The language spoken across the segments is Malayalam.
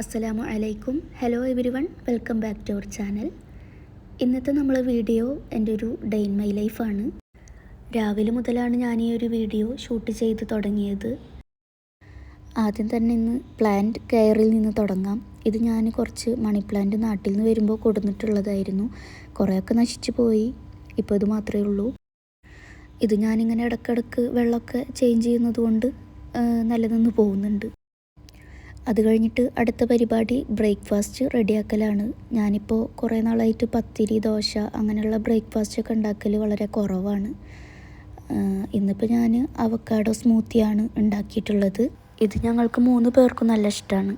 അസ്സലാമു അലൈക്കും. Hello everyone welcome back to our channel ഇന്നത്തെ നമ്മൾ വീഡിയോ എന്റെ ഒരു ഡേ ഇൻ മൈ ലൈഫാണ് രാവിലെ മുതലാണ് ഞാൻ ഈ ഒരു വീഡിയോ ഷൂട്ട് ചെയ്ത് തുടങ്ങിയത്. ആദ്യം തന്നെ ഇന്ന് പ്ലാന്റ് കെയറിൽ നിന്ന് തുടങ്ങാം. ഇത് ഞാൻ കുറച്ച് മണി പ്ലാന്റ് നാട്ടിൽ നിന്ന് വരുമ്പോൾ കൊടുത്തിട്ടുള്ളതായിരുന്നു കുറേയൊക്കെ നശിച്ചു പോയി. ഇപ്പോൾ ഇത് മാത്രമേ ഉള്ളൂ. ഇത് ഞാനിങ്ങനെ ഇടക്കിടക്ക് വെള്ളമൊക്കെ ചേഞ്ച് ചെയ്യുന്നത് കൊണ്ട് നിലനിന്ന് പോകുന്നുണ്ട്. അത് കഴിഞ്ഞിട്ട് അടുത്ത പരിപാടി ബ്രേക്ക്ഫാസ്റ്റ് റെഡിയാക്കലാണ്. ഞാനിപ്പോൾ കുറേ നാളായിട്ട് പത്തിരി ദോശ അങ്ങനെയുള്ള ബ്രേക്ക്ഫാസ്റ്റ് ഒക്കെ ഉണ്ടാക്കൽ വളരെ കുറവാണ്. ഇന്നിപ്പോൾ ഞാൻ അവക്കാഡോ സ്മൂത്തിയാണ് ഉണ്ടാക്കിയിട്ടുള്ളത്. ഇത് ഞങ്ങൾക്ക് മൂന്ന് പേർക്കും നല്ല ഇഷ്ടമാണ്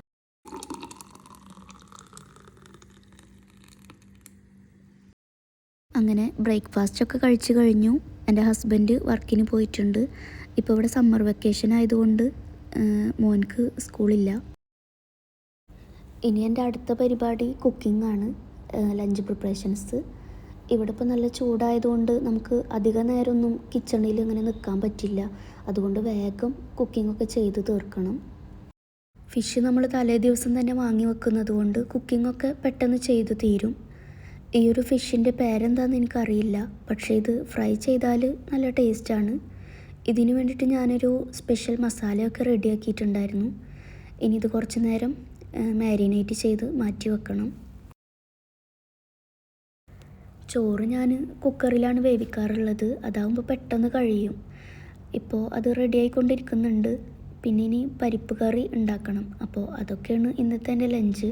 അങ്ങനെ ബ്രേക്ക്ഫാസ്റ്റ് ഒക്കെ കഴിച്ചു കഴിഞ്ഞു. എന്റെ ഹസ്ബൻഡ് വർക്കിന് പോയിട്ടുണ്ട്. ഇപ്പോൾ ഇവിടെ സമ്മർ വെക്കേഷൻ ആയതുകൊണ്ട് മോൻക്ക് സ്കൂളില്ല. ഇനി എന്റെ അടുത്ത പരിപാടി കുക്കിംഗ് ആണ് ലഞ്ച് പ്രിപ്പറേഷൻസ് ഇവിടെ ഇപ്പോൾ നല്ല ചൂടായതുകൊണ്ട് നമുക്ക് അധിക നേരമൊന്നും കിച്ചണിൽ ഇങ്ങനെ നിൽക്കാൻ പറ്റില്ല. അതുകൊണ്ട് വേഗം കുക്കിംഗ് ഒക്കെ ചെയ്ത് തീർക്കണം. ഫിഷ് നമ്മൾ തലേ ദിവസം തന്നെ വാങ്ങി വെക്കുന്നത് കൊണ്ട് ഒക്കെ പെട്ടെന്ന് ചെയ്തു തീരും. ഈ ഒരു ഫിഷിന്റെ പേരെന്താണെന്ന് എനിക്കറിയില്ല. പക്ഷേ ഇത് ഫ്രൈ ചെയ്താൽ നല്ല ടേസ്റ്റാണ് ഇതിന് വേണ്ടിയിട്ട് ഞാനൊരു സ്പെഷ്യൽ മസാലയൊക്കെ റെഡിയാക്കിയിട്ടുണ്ടായിരുന്നു ഇനി ഇത് കുറച്ച് നേരം മാരിനേറ്റ് ചെയ്ത് മാറ്റി വെക്കണം. ചോറ് ഞാൻ കുക്കറിലാണ് വേവിക്കാറുള്ളത്. അതാകുമ്പോൾ പെട്ടെന്ന് കഴിയും. ഇപ്പോൾ അത് റെഡി ആയിക്കൊണ്ടിരിക്കുന്നുണ്ട്. പിന്നെ ഇനി പരിപ്പ് കറി ഉണ്ടാക്കണം. അപ്പോൾ അതൊക്കെയാണ് ഇന്നത്തെ എന്റെ ലഞ്ച്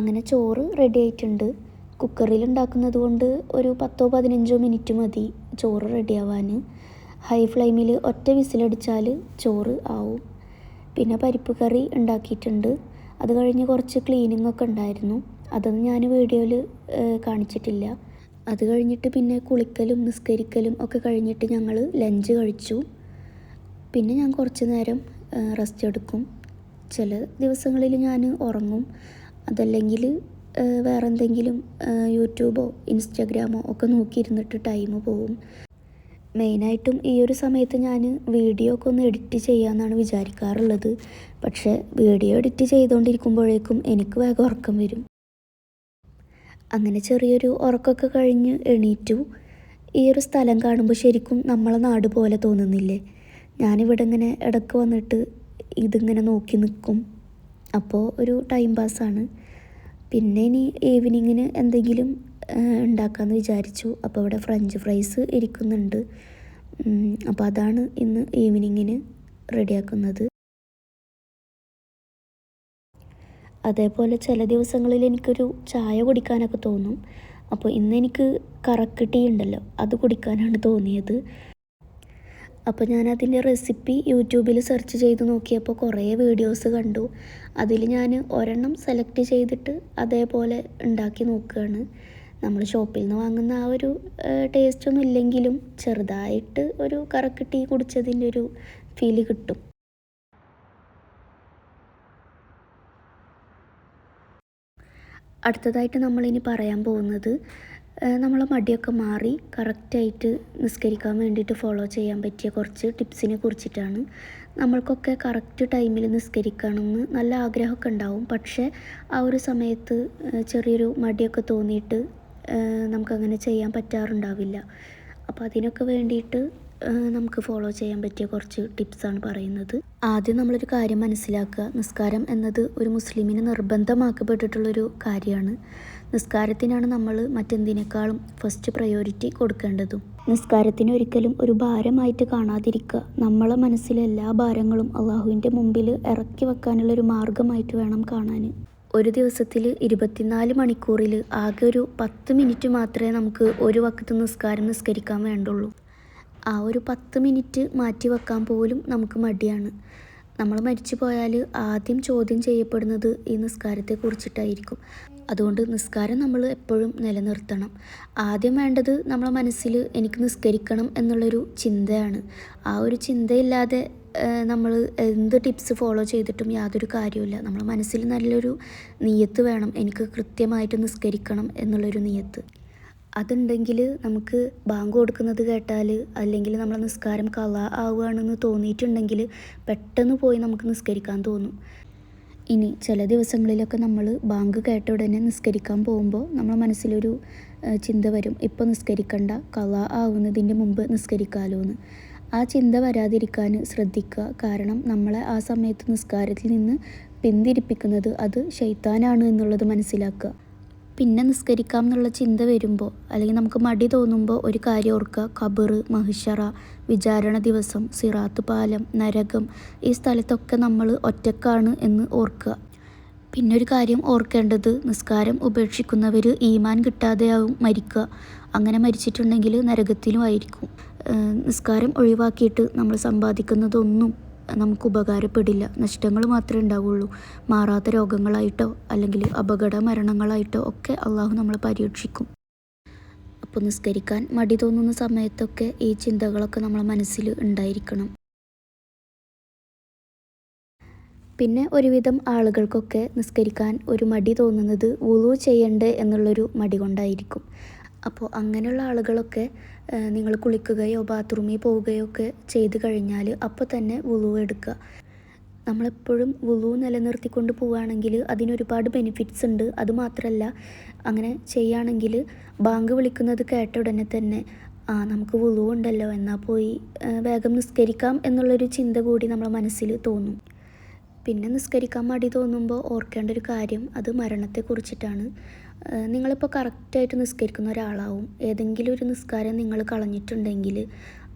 അങ്ങനെ ചോറ് റെഡി ആയിട്ടുണ്ട്. കുക്കറിൽ ഉണ്ടാക്കുന്നത് കൊണ്ട് ഒരു പത്തോ പതിനഞ്ചോ മിനിറ്റ് മതി ചോറ് റെഡിയാവാൻ ഹൈ ഫ്ലെയിമിൽ ഒറ്റ വിസിലടിച്ചാൽ ചോറ് ആവും. പിന്നെ പരിപ്പ് കറി ഉണ്ടാക്കിയിട്ടുണ്ട്. അത് കഴിഞ്ഞ് കുറച്ച് ക്ലീനിങ് ഒക്കെ ഉണ്ടായിരുന്നു. അതൊന്നും ഞാൻ വീഡിയോയിൽ കാണിച്ചിട്ടില്ല. അത് കഴിഞ്ഞിട്ട് പിന്നെ കുളിക്കലും നിസ്കരിക്കലും ഒക്കെ കഴിഞ്ഞിട്ട് ഞങ്ങൾ ലഞ്ച് കഴിച്ചു. പിന്നെ ഞാൻ കുറച്ച് നേരം റെസ്റ്റ് എടുക്കും. ചില ദിവസങ്ങളിൽ ഞാൻ ഉറങ്ങും. അതല്ലെങ്കിൽ വേറെ എന്തെങ്കിലും യൂട്യൂബോ ഇൻസ്റ്റഗ്രാമോ ഒക്കെ നോക്കിയിരുന്നിട്ട് ടൈം പോവും. മെയിനായിട്ടും ഈ ഒരു സമയത്ത് ഞാൻ വീഡിയോ ഒക്കെ ഒന്ന് എഡിറ്റ് ചെയ്യാമെന്നാണ് വിചാരിക്കാറുള്ളത്. പക്ഷേ വീഡിയോ എഡിറ്റ് ചെയ്തുകൊണ്ടിരിക്കുമ്പോഴേക്കും എനിക്ക് വേഗം ഉറക്കം വരും. അങ്ങനെ ചെറിയൊരു ഉറക്കമൊക്കെ കഴിഞ്ഞ് എണീറ്റു. ഈ ഒരു സ്ഥലം കാണുമ്പോൾ ശരിക്കും നമ്മളെ നാട് പോലെ തോന്നുന്നില്ലേ? ഞാനിവിടെ ഇങ്ങനെ ഇടയ്ക്ക് വന്നിട്ട് ഇതിങ്ങനെ നോക്കി നിൽക്കും അപ്പോൾ ഒരു ടൈം പാസ്സാണ് പിന്നെ ഇനി ഈവനിങ്ങിന് എന്തെങ്കിലും ഉണ്ടാക്കാമെന്ന് വിചാരിച്ചു. അപ്പോൾ ഇവിടെ ഫ്രഞ്ച് ഫ്രൈസ് ഇരിക്കുന്നുണ്ട്. അപ്പോൾ അതാണ് ഇന്ന് ഈവനിങ്ങിന് റെഡിയാക്കുന്നത്. അതേപോലെ ചില ദിവസങ്ങളിൽ എനിക്കൊരു ചായ കുടിക്കാനൊക്കെ തോന്നും. അപ്പോൾ ഇന്ന് എനിക്ക് കറക്ക് ടീ ഉണ്ടല്ലോ അത് കുടിക്കാനാണ് തോന്നിയത്. അപ്പോൾ ഞാൻ അതിന്റെ റെസിപ്പി യൂട്യൂബിൽ സെർച്ച് ചെയ്ത് നോക്കിയപ്പോൾ കുറേ വീഡിയോസ് കണ്ടു. അതിൽ ഞാൻ ഒരെണ്ണം സെലക്ട് ചെയ്തിട്ട് അതേപോലെ ഉണ്ടാക്കി നോക്കുകയാണ്. നമ്മൾ ഷോപ്പിൽ നിന്ന് വാങ്ങുന്ന ആ ഒരു ടേസ്റ്റൊന്നും ഇല്ലെങ്കിലും ചെറുതായിട്ട് ഒരു കറക്ക് ടീ കുടിച്ചതിന്റെ ഒരു ഫീൽ കിട്ടും. അടുത്തതായിട്ട് നമ്മളിനി പറയാൻ പോകുന്നത് നമ്മളെ മടിയൊക്കെ മാറി കറക്റ്റായിട്ട് നിസ്കരിക്കാൻ വേണ്ടിയിട്ട് ഫോളോ ചെയ്യാൻ പറ്റിയ കുറച്ച് ടിപ്സിനെ കുറിച്ചിട്ടാണ്. നമ്മൾക്കൊക്കെ കറക്റ്റ് ടൈമിൽ നിസ്കരിക്കണമെന്ന് നല്ല ആഗ്രഹമൊക്കെ ഉണ്ടാവും. പക്ഷേ ആ ഒരു സമയത്ത് ചെറിയൊരു മടിയൊക്കെ തോന്നിയിട്ട് നമുക്കങ്ങനെ ചെയ്യാൻ പറ്റാറുണ്ടാവില്ല. അപ്പോൾ അതിനൊക്കെ വേണ്ടിയിട്ട് നമുക്ക് ഫോളോ ചെയ്യാൻ പറ്റിയ കുറച്ച് ടിപ്സാണ് പറയുന്നത്. ആദ്യം നമ്മളൊരു കാര്യം മനസ്സിലാക്കുക. നിസ്കാരം എന്നത് ഒരു മുസ്ലിമിന് നിർബന്ധമാക്കപ്പെട്ടിട്ടുള്ളൊരു കാര്യമാണ്. നിസ്കാരത്തിനാണ് നമ്മൾ മറ്റെന്തിനേക്കാളും ഫസ്റ്റ് പ്രയോറിറ്റി കൊടുക്കേണ്ടതും. നിസ്കാരത്തിന് ഒരിക്കലും ഒരു ഭാരമായിട്ട് കാണാതിരിക്കുക. നമ്മളെ മനസ്സിലെ എല്ലാ ഭാരങ്ങളും അള്ളാഹുവിന്റെ മുമ്പിൽ ഇറക്കി വെക്കാനുള്ള ഒരു മാർഗമായിട്ട് വേണം കാണാൻ. ഒരു ദിവസത്തിൽ ഇരുപത്തിനാല് മണിക്കൂറിൽ ആകെ ഒരു പത്ത് മിനിറ്റ് മാത്രമേ നമുക്ക് ഒരു വക്കത്ത് നിസ്കാരം നിസ്കരിക്കാൻ വേണ്ടുള്ളൂ. ആ ഒരു പത്ത് മിനിറ്റ് മാറ്റി വെക്കാൻ പോലും നമുക്ക് മടിയാണ്. നമ്മൾ മരിച്ചു പോയാൽ ആദ്യം ചോദ്യം ചെയ്യപ്പെടുന്നത് ഈ നിസ്കാരത്തെ കുറിച്ചിട്ടായിരിക്കും അതുകൊണ്ട് നിസ്കാരം നമ്മൾ എപ്പോഴും നിലനിർത്തണം. ആദ്യം വേണ്ടത് നമ്മളെ മനസ്സിൽ എനിക്ക് നിസ്കരിക്കണം എന്നുള്ളൊരു ചിന്തയാണ്. ആ ഒരു ചിന്തയില്ലാതെ നമ്മൾ എന്ത് ടിപ്സ് ഫോളോ ചെയ്തിട്ടും യാതൊരു കാര്യമില്ല നമ്മളെ മനസ്സിൽ നല്ലൊരു നീയത്ത് വേണം. എനിക്ക് കൃത്യമായിട്ട് നിസ്കരിക്കണം എന്നുള്ളൊരു നീയത്ത്. അതുണ്ടെങ്കിൽ നമുക്ക് ബാങ്ക് കൊടുക്കുന്നത് കേട്ടാൽ അല്ലെങ്കിൽ നമ്മളെ നിസ്കാരം കള ആവുകയാണെന്ന് തോന്നിയിട്ടുണ്ടെങ്കിൽ പെട്ടെന്ന് പോയി നമുക്ക് നിസ്കരിക്കാൻ തോന്നും. ഇനി ചില ദിവസങ്ങളിലൊക്കെ നമ്മൾ ബാങ്ക് കേട്ട ഉടനെ നിസ്കരിക്കാൻ പോകുമ്പോൾ നമ്മളെ മനസ്സിലൊരു ചിന്ത വരും. ഇപ്പോൾ നിസ്കരിക്കണ്ട കള ആവുന്നതിന്റെ മുമ്പ് നിസ്കരിക്കാമല്ലോ എന്ന് ആ ചിന്ത വരാതിരിക്കാൻ ശ്രദ്ധിക്കുക. കാരണം നമ്മളെ ആ സമയത്ത് നിസ്കാരത്തിൽ നിന്ന് പിന്തിരിപ്പിക്കുന്നത് അത് ശൈത്താനാണ് എന്നുള്ളത് മനസ്സിലാക്കുക. പിന്നെ നിസ്കരിക്കാം എന്നുള്ള ചിന്ത വരുമ്പോൾ അല്ലെങ്കിൽ നമുക്ക് മടി തോന്നുമ്പോൾ ഒരു കാര്യം ഓർക്കുക. ഖബർ മഹിഷറ വിചാരണ ദിവസം സിറാത്ത് പാലം നരകം ഈ സ്ഥലത്തൊക്കെ നമ്മൾ ഒറ്റക്കാണ് എന്ന് ഓർക്കുക. പിന്നെ ഒരു കാര്യം ഓർക്കേണ്ടത് നിസ്കാരം ഉപേക്ഷിക്കുന്നവർ ഈമാൻ കിട്ടാതെയാവും മരിക്കുക. അങ്ങനെ മരിച്ചിട്ടുണ്ടെങ്കിൽ നരകത്തിലും ആയിരിക്കും. നിസ്കാരം ഒഴിവാക്കിയിട്ട് നമ്മൾ സമ്പാദിക്കുന്നതൊന്നും നമുക്ക് ഉപകാരപ്പെടില്ല നഷ്ടങ്ങൾ മാത്രമേ ഉണ്ടാവുള്ളൂ. മാറാത്ത രോഗങ്ങളായിട്ടോ അല്ലെങ്കിൽ അപകട മരണങ്ങളായിട്ടോ ഒക്കെ അള്ളാഹു നമ്മളെ പരീക്ഷിക്കും. അപ്പോൾ നിസ്കരിക്കാൻ മടി തോന്നുന്ന സമയത്തൊക്കെ ഈ ചിന്തകളൊക്കെ നമ്മളെ മനസ്സിൽ ഉണ്ടായിരിക്കണം. പിന്നെ ഒരുവിധം ആളുകൾക്കൊക്കെ നിസ്കരിക്കാൻ ഒരു മടി തോന്നുന്നത് വുളു ചെയ്യണ്ടേ എന്നുള്ളൊരു മടി കൊണ്ടായിരിക്കും. അപ്പോൾ അങ്ങനെയുള്ള ആളുകളൊക്കെ നിങ്ങൾ കുളിക്കുകയോ ബാത്റൂമിൽ പോവുകയോ ഒക്കെ ചെയ്ത് കഴിഞ്ഞാൽ അപ്പോൾ തന്നെ വുളു എടുക്കുക. നമ്മളെപ്പോഴും വുളു നിലനിർത്തിക്കൊണ്ട് പോവുകയാണെങ്കിൽ അതിനൊരുപാട് ബെനിഫിറ്റ്സ് ഉണ്ട്. അതുമാത്രമല്ല അങ്ങനെ ചെയ്യുകയാണെങ്കിൽ ബാങ്ക് വിളിക്കുന്നത് കേട്ട ഉടനെ തന്നെ ആ നമുക്ക് വുളു ഉണ്ടല്ലോ എന്നാൽ പോയി വേഗം നിസ്കരിക്കാം എന്നുള്ളൊരു ചിന്ത കൂടി നമ്മളെ മനസ്സിൽ തോന്നും. പിന്നെ നിസ്കരിക്കാൻ മടി തോന്നുമ്പോൾ ഓർക്കേണ്ട ഒരു കാര്യം അത് മരണത്തെക്കുറിച്ചിട്ടാണ്. നിങ്ങളിപ്പോൾ കറക്റ്റായിട്ട് നിസ്കരിക്കുന്ന ഒരാളാവും. ഏതെങ്കിലും ഒരു നിസ്കാരം നിങ്ങൾ കളഞ്ഞിട്ടുണ്ടെങ്കിൽ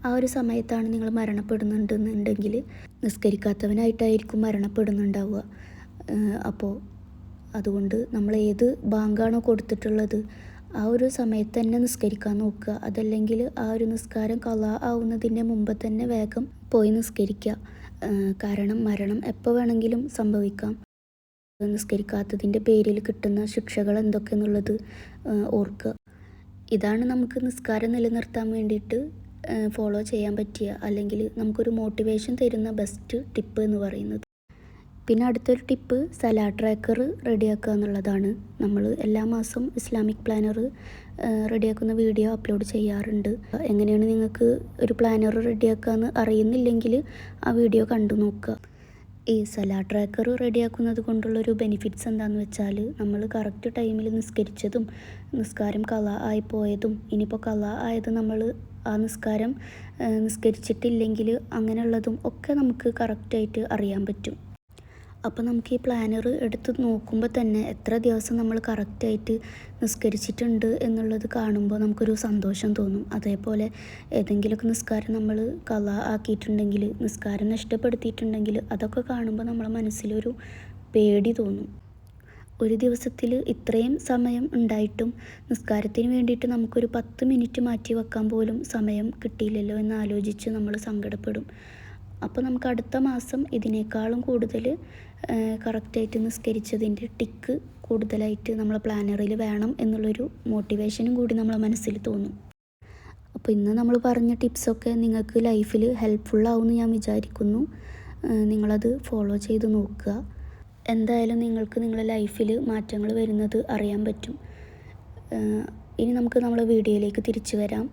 ആ ഒരു സമയത്താണ് നിങ്ങൾ മരണപ്പെടുന്നുണ്ടെന്നുണ്ടെങ്കിൽ നിസ്കരിക്കാത്തവനായിട്ടായിരിക്കും മരണപ്പെടുന്നുണ്ടാവുക. അപ്പോൾ അതുകൊണ്ട് നമ്മൾ ഏത് ബാങ്കാണോ കൊടുത്തിട്ടുള്ളത് ആ ഒരു സമയത്ത് തന്നെ നിസ്കരിക്കാൻ നോക്കുക. അതല്ലെങ്കിൽ ആ ഒരു നിസ്കാരം കല ആവുന്നതിന്റെ മുമ്പ് തന്നെ വേഗം പോയി നിസ്കരിക്കുക. കാരണം മരണം എപ്പോൾ വേണമെങ്കിലും സംഭവിക്കാം. നിസ്കരിക്കാത്തതിന്റെ പേരിൽ കിട്ടുന്ന ശിക്ഷകൾ എന്തൊക്കെയെന്നുള്ളത് ഓർക്കുക. ഇതാണ് നമുക്ക് നിസ്കാരം നിലനിർത്താൻ വേണ്ടിയിട്ട് ഫോളോ ചെയ്യാൻ പറ്റിയ അല്ലെങ്കിൽ നമുക്കൊരു മോട്ടിവേഷൻ തരുന്ന ബെസ്റ്റ് ടിപ്പ് എന്ന് പറയുന്നത്. പിന്നെ അടുത്തൊരു ടിപ്പ് സലാ ട്രാക്കർ റെഡിയാക്കുക എന്നുള്ളതാണ്. നമ്മൾ എല്ലാ മാസവും ഇസ്ലാമിക് പ്ലാനർ റെഡിയാക്കുന്ന വീഡിയോ അപ്ലോഡ് ചെയ്യാറുണ്ട്. എങ്ങനെയാണ് നിങ്ങൾക്ക് ഒരു പ്ലാനർ റെഡിയാക്കുക എന്ന് അറിയുന്നില്ലെങ്കിൽ ആ വീഡിയോ കണ്ടു നോക്കുക. ഈ സലാ ട്രാക്കർ റെഡിയാക്കുന്നത് കൊണ്ടുള്ളൊരു ബെനിഫിറ്റ്സ് എന്താണെന്ന് വെച്ചാൽ നമ്മൾ കറക്റ്റ് ടൈമിൽ നിസ്കരിച്ചതും നിസ്കാരം കള ആയി പോയതും ഇനിയിപ്പോൾ കള ആയത് നമ്മൾ ആ നിസ്കാരം നിസ്കരിച്ചിട്ടില്ലെങ്കിൽ അങ്ങനെയുള്ളതും ഒക്കെ നമുക്ക് കറക്റ്റായിട്ട് അറിയാൻ പറ്റും. അപ്പോൾ നമുക്ക് ഈ പ്ലാനർ എടുത്ത് നോക്കുമ്പോൾ തന്നെ എത്ര ദിവസം നമ്മൾ കറക്റ്റായിട്ട് നിസ്കരിച്ചിട്ടുണ്ട് എന്നുള്ളത് കാണുമ്പോൾ നമുക്കൊരു സന്തോഷം തോന്നും. അതേപോലെ ഏതെങ്കിലുമൊക്കെ നിസ്കാരം നമ്മൾ കള ആക്കിയിട്ടുണ്ടെങ്കിൽ നിസ്കാരം നഷ്ടപ്പെടുത്തിയിട്ടുണ്ടെങ്കിൽ അതൊക്കെ കാണുമ്പോൾ നമ്മളെ മനസ്സിലൊരു പേടി തോന്നും. ഒരു ദിവസത്തിൽ ഇത്രയും സമയം ഉണ്ടായിട്ടും നിസ്കാരത്തിന് വേണ്ടിയിട്ട് നമുക്കൊരു പത്ത് മിനിറ്റ് മാറ്റി വെക്കാൻ പോലും സമയം കിട്ടിയില്ലല്ലോ എന്ന് ആലോചിച്ച് നമ്മൾ സങ്കടപ്പെടും. അപ്പോൾ നമുക്ക് അടുത്ത മാസം ഇതിനേക്കാളും കൂടുതൽ കറക്റ്റായിട്ട് നിസ്കരിച്ചതിന്റെ ടിക്ക് കൂടുതലായിട്ട് നമ്മളെ പ്ലാനറിൽ വേണം എന്നുള്ളൊരു മോട്ടിവേഷനും കൂടി നമ്മളെ മനസ്സിൽ തോന്നും. അപ്പോൾ ഇന്ന് നമ്മൾ പറഞ്ഞ ടിപ്സൊക്കെ നിങ്ങൾക്ക് ലൈഫിൽ ഹെൽപ്ഫുള്ളാവുമെന്ന് ഞാൻ വിചാരിക്കുന്നു. നിങ്ങളത് ഫോളോ ചെയ്ത് നോക്കുക. എന്തായാലും നിങ്ങൾക്ക് നിങ്ങളുടെ ലൈഫിൽ മാറ്റങ്ങൾ വരുന്നത് അറിയാൻ പറ്റും. ഇനി നമുക്ക് നമ്മളെ വീഡിയോയിലേക്ക് തിരിച്ചു വരാം.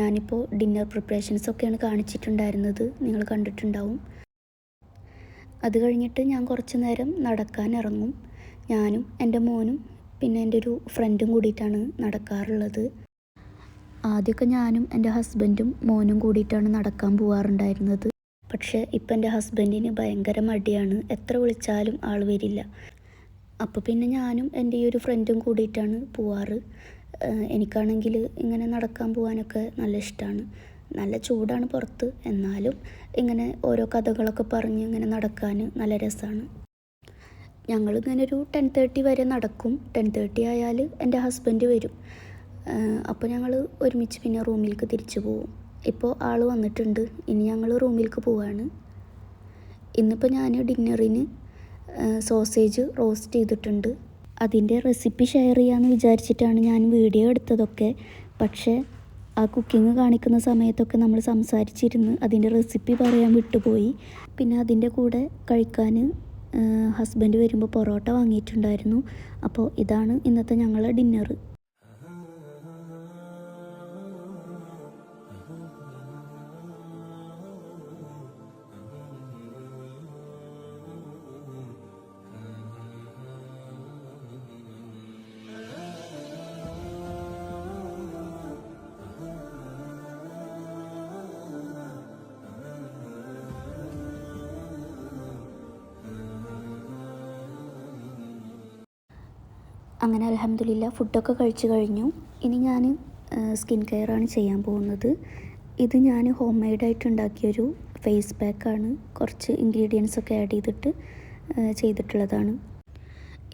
ഞാനിപ്പോൾ ഡിന്നർ പ്രിപ്പറേഷൻസൊക്കെയാണ് കാണിച്ചിട്ടുണ്ടായിരുന്നത്. നിങ്ങൾ കണ്ടിട്ടുണ്ടാവും. അത് കഴിഞ്ഞിട്ട് ഞാൻ കുറച്ച് നേരം നടക്കാൻ ഇറങ്ങും. ഞാനും എന്റെ മോനും പിന്നെ എന്റെ ഒരു ഫ്രണ്ടും കൂടിയിട്ടാണ് നടക്കാറുള്ളത്. ആദ്യമൊക്കെ ഞാനും എന്റെ ഹസ്ബൻഡും മോനും കൂടിയിട്ടാണ് നടക്കാൻ പോവാറുണ്ടായിരുന്നത്. പക്ഷേ ഇപ്പം എന്റെ ഹസ്ബൻഡിന് ഭയങ്കര മടിയാണ്. എത്ര വിളിച്ചാലും ആൾ വരില്ല. അപ്പോൾ പിന്നെ ഞാനും എന്റെ ഈ ഒരു ഫ്രണ്ടും കൂടിയിട്ടാണ് പോവാറ്. എനിക്കാണെങ്കിൽ ഇങ്ങനെ നടക്കാൻ പോകാനൊക്കെ നല്ല ഇഷ്ടമാണ് നല്ല ചൂടാണ് പുറത്ത്. എന്നാലും ഇങ്ങനെ ഓരോ കഥകളൊക്കെ പറഞ്ഞ് ഇങ്ങനെ നടക്കാൻ നല്ല രസമാണ് ഞങ്ങളിങ്ങനെ ഒരു ടെൻ തേർട്ടി വരെ നടക്കും. ടെൻ തേർട്ടി ആയാൽ എന്റെ ഹസ്ബൻഡ് വരും. അപ്പോൾ ഞങ്ങൾ ഒരുമിച്ച് പിന്നെ റൂമിലേക്ക് തിരിച്ചു പോവും ഇപ്പോൾ ആൾ വന്നിട്ടുണ്ട്. ഇനി ഞങ്ങൾ റൂമിലേക്ക് പോവാണ്. ഇന്നിപ്പോൾ ഞാൻ ഡിന്നറിന് സോസേജ് റോസ്റ്റ് ചെയ്തിട്ടുണ്ട്. അതിന്റെ റെസിപ്പി ഷെയർ ചെയ്യാമെന്ന് വിചാരിച്ചിട്ടാണ് ഞാൻ വീഡിയോ എടുത്തതൊക്കെ. പക്ഷേ ആ കുക്കിംഗ് കാണിക്കുന്ന സമയത്തൊക്കെ നമ്മൾ സംസാരിച്ചിരുന്ന് അതിന്റെ റെസിപ്പി പറയാൻ വിട്ടുപോയി. പിന്നെ അതിന്റെ കൂടെ കഴിക്കാൻ ഹസ്ബൻഡ് വരുമ്പോൾ പൊറോട്ട വാങ്ങിയിട്ടുണ്ടായിരുന്നു. അപ്പോൾ ഇതാണ് ഇന്നത്തെ ഞങ്ങളുടെ ഡിന്നർ അങ്ങനെ അലഹമ്മദില്ല ഫുഡൊക്കെ കഴിച്ചു കഴിഞ്ഞു. ഇനി ഞാൻ സ്കിൻ കെയറാണ് ചെയ്യാൻ പോകുന്നത്. ഇത് ഞാൻ ഹോം മെയ്ഡായിട്ട് ഉണ്ടാക്കിയൊരു ഫേസ് പാക്കാണ്. കുറച്ച് ഇൻഗ്രീഡിയൻസ് ഒക്കെ ആഡ് ചെയ്തിട്ട് ചെയ്തിട്ടുള്ളതാണ്.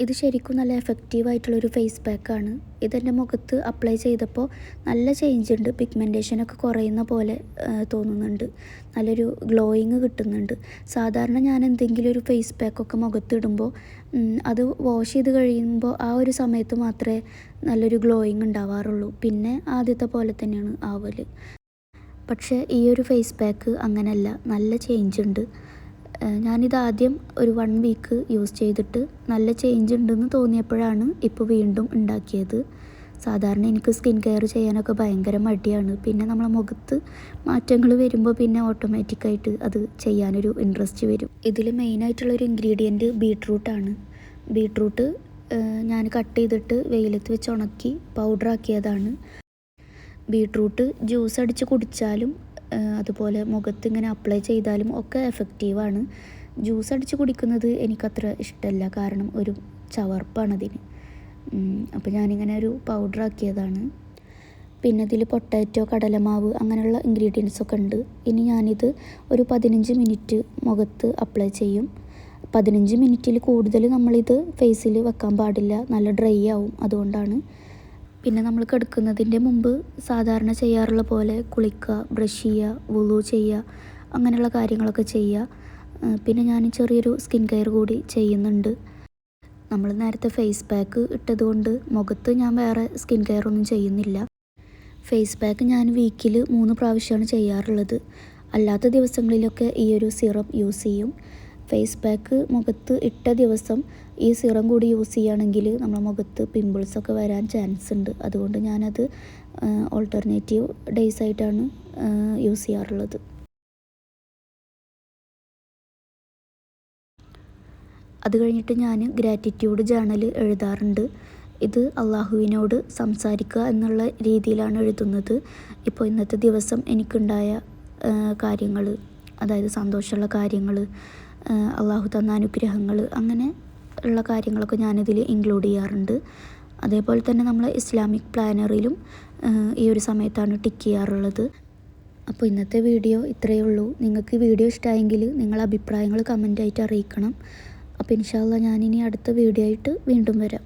ഇത് ശരിക്കും നല്ല എഫക്റ്റീവ് ആയിട്ടുള്ളൊരു ഫേസ് പാക്കാണ് ഇതെന്റെ മുഖത്ത് അപ്ലൈ ചെയ്തപ്പോൾ നല്ല ചേഞ്ച് ഉണ്ട്. പിഗ്മെന്റേഷനൊക്കെ കുറയുന്ന പോലെ തോന്നുന്നുണ്ട്. നല്ലൊരു ഗ്ലോയിങ് കിട്ടുന്നുണ്ട്. സാധാരണ ഞാൻ എന്തെങ്കിലും ഒരു ഫേസ് പാക്കൊക്കെ മുഖത്തിടുമ്പോൾ അത് വാഷ് ചെയ്ത് കഴിയുമ്പോൾ ആ ഒരു സമയത്ത് മാത്രമേ നല്ലൊരു ഗ്ലോയിങ് ഉണ്ടാവാറുള്ളൂ. പിന്നെ ആദ്യത്തെ പോലെ തന്നെയാണ് ആവൽ പക്ഷേ ഈ ഒരു ഫേസ് പാക്ക് അങ്ങനെയല്ല നല്ല ചേഞ്ച് ഉണ്ട്. ഞാനിത് ആദ്യം ഒരു വൺ വീക്ക് യൂസ് ചെയ്തിട്ട് നല്ല ചേഞ്ച് ഉണ്ടെന്ന് തോന്നിയപ്പോഴാണ് ഇപ്പോൾ വീണ്ടും ഉണ്ടാക്കിയത്. സാധാരണ എനിക്ക് സ്കിൻ കെയർ ചെയ്യാനൊക്കെ ഭയങ്കര മടിയാണ്. പിന്നെ നമ്മളെ മുഖത്ത് മാറ്റങ്ങൾ വരുമ്പോൾ പിന്നെ ഓട്ടോമാറ്റിക്കായിട്ട് അത് ചെയ്യാനൊരു ഇൻട്രസ്റ്റ് വരും. ഇതിൽ മെയിനായിട്ടുള്ളൊരു ഇൻഗ്രീഡിയന്റ് ബീട്രൂട്ടാണ് ബീട്രൂട്ട് ഞാൻ കട്ട് ചെയ്തിട്ട് വെയിലത്ത് വെച്ച് ഉണക്കി പൗഡറാക്കിയതാണ് ബീട്രൂട്ട് ജ്യൂസ് അടിച്ച് കുടിച്ചാലും അതുപോലെ മുഖത്ത് ഇങ്ങനെ അപ്ലൈ ചെയ്താലും ഒക്കെ എഫക്റ്റീവാണ് ജ്യൂസ് അടിച്ച് കുടിക്കുന്നത് എനിക്കത്ര ഇഷ്ടമല്ല കാരണം ഒരു ചവർപ്പാണ് അതിന്. അപ്പോൾ ഞാനിങ്ങനെ ഒരു പൗഡർ ആക്കിയതാണ്. പിന്നെ ഇതിൽ പൊട്ടാറ്റോ കടലമാവ് അങ്ങനെയുള്ള ഇൻഗ്രീഡിയൻസ് ഒക്കെ ഉണ്ട്. ഇനി ഞാനിത് ഒരു പതിനഞ്ച് മിനിറ്റ് മുഖത്ത് അപ്ലൈ ചെയ്യും. പതിനഞ്ച് മിനിറ്റിൽ കൂടുതൽ നമ്മളിത് ഫേസിൽ വെക്കാൻ പാടില്ല. നല്ല ഡ്രൈ ആവും. അതുകൊണ്ടാണ് പിന്നെ നമ്മൾ കിടക്കുന്നതിന്റെ മുമ്പ് സാധാരണ ചെയ്യാറുള്ള പോലെ കുളിക്കുക ബ്രഷ് ചെയ്യുക വുളു ചെയ്യുക അങ്ങനെയുള്ള കാര്യങ്ങളൊക്കെ ചെയ്യുക. പിന്നെ ഞാൻ ചെറിയൊരു സ്കിൻ കെയർ കൂടി ചെയ്യുന്നുണ്ട്. നമ്മൾ നേരത്തെ ഫേസ് പാക്ക് ഇട്ടതുകൊണ്ട് മുഖത്ത് ഞാൻ വേറെ സ്കിൻ കെയർ ഒന്നും ചെയ്യുന്നില്ല. ഫേസ് പാക്ക് ഞാൻ വീക്കിൽ മൂന്ന് പ്രാവശ്യമാണ് ചെയ്യാറുള്ളത്. അല്ലാത്ത ദിവസങ്ങളിലൊക്കെ ഈ ഒരു സിറം യൂസ് ചെയ്യും. ഫേസ് പാക്ക് മുഖത്ത് ഇട്ട ദിവസം ഈ സിറം കൂടി യൂസ് ചെയ്യുകയാണെങ്കിൽ നമ്മുടെ മുഖത്ത് പിമ്പിൾസൊക്കെ വരാൻ ചാൻസ് ഉണ്ട്. അതുകൊണ്ട് ഞാനത് ഓൾട്ടർനേറ്റീവ് ഡേയ്സ് ആയിട്ടാണ് യൂസ് ചെയ്യാറുള്ളത്. അത് കഴിഞ്ഞിട്ട് ഞാൻ ഗ്രാറ്റിറ്റ്യൂഡ് ജേണൽ എഴുതാറുണ്ട്. ഇത് അള്ളാഹുവിനോട് സംസാരിക്കുക എന്നുള്ള രീതിയിലാണ് എഴുതുന്നത്. ഇപ്പോൾ ഇന്നത്തെ ദിവസം എനിക്കുണ്ടായ കാര്യങ്ങൾ അതായത് സന്തോഷമുള്ള കാര്യങ്ങൾ അള്ളാഹു തന്ന അനുഗ്രഹങ്ങൾ അങ്ങനെ ഉള്ള കാര്യങ്ങളൊക്കെ ഞാനിതിൽ ഇൻക്ലൂഡ് ചെയ്യാറുണ്ട്. അതേപോലെ തന്നെ നമ്മൾ ഇസ്ലാമിക് പ്ലാനറിലും ഈ ഒരു സമയത്താണ് ടിക്ക് ചെയ്യാറുള്ളത്. അപ്പോൾ ഇന്നത്തെ വീഡിയോ ഇത്രയേ ഉള്ളൂ. നിങ്ങൾക്ക് വീഡിയോ ഇഷ്ടമായെങ്കിൽ നിങ്ങളുടെ അഭിപ്രായങ്ങൾ കമന്റായിട്ട് അറിയിക്കണം. അപ്പോൾ ഇൻഷാല്ല ഞാനിനി അടുത്ത വീഡിയോ ആയിട്ട് വീണ്ടും വരാം.